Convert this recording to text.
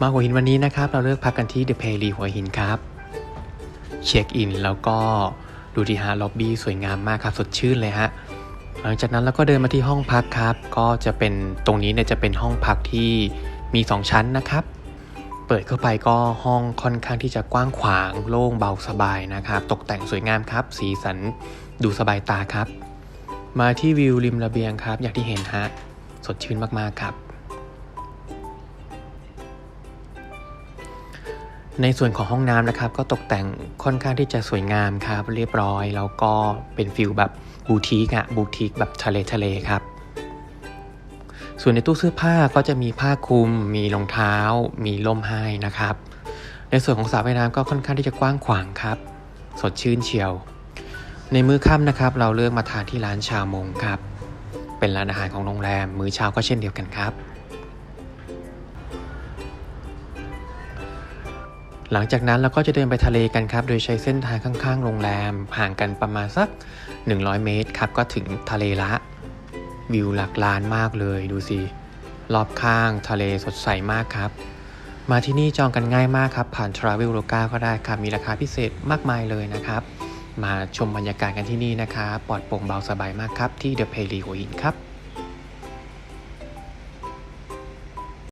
มาหัวหินวันนี้นะครับ เราเลือกพักกันที่เดอะเพลีหัวหินครับ เช็คอินแล้วก็ดูดีฮะล็อบบี้สวยงามมากครับ สดชื่นเลยฮะหลังจากนั้นเราก็เดินมาที่ห้องพักครับ ก็จะเป็นตรงนี้เนี่ยจะเป็นห้องพักที่มี 2 ชั้นนะครับ เปิดเข้าไปก็ห้องค่อนข้างที่จะกว้างขวาง โล่งเบาสบายนะครับ ตกแต่งสวยงามครับ สีสันดูสบายตาครับ มาที่วิวริมระเบียงครับ อย่างที่เห็นฮะสดชื่นมากๆครับ ในส่วนของห้องน้ำนะครับ ก็ตกแต่งค่อนข้างที่จะสวยงามครับ เรียบร้อย แล้วก็เป็นฟิลแบบบูติกอะบูติกแบบทะเลทะเลครับ ส่วนในตู้เสื้อผ้าก็จะมีผ้าคลุม มีรองเท้า มีร่มให้นะครับ ในส่วนของสระว่ายน้ำก็ค่อนข้างที่จะกว้างขวางครับ สดชื่นเชียว ในมื้อค่ำนะครับ เราเลือกมาทานที่ร้านชาวมงครับ เป็นร้านอาหารของโรงแรม มื้อเช้าก็เช่นเดียวกันครับ หลังจากนั้นเราก็จะเดินไปทะเลกันครับ โดยใช้เส้นทางข้างๆ โรงแรม ห่างกันประมาณสัก 100 เมตรครับ ก็ถึงทะเลละ วิวหลักล้านมากเลยดูสิ รอบข้างทะเลสดใสมากครับ มาที่นี่จองกันง่ายมากครับ ผ่าน Travel l o c a ก็ได้ครับ มีราคาพิเศษมากมายเลยนะครับ มาชมบรรยากาศกันที่นี่นะครับปลอดโปร่งเบาสบายมากครับ ที่ The p a l y หัวหินครับ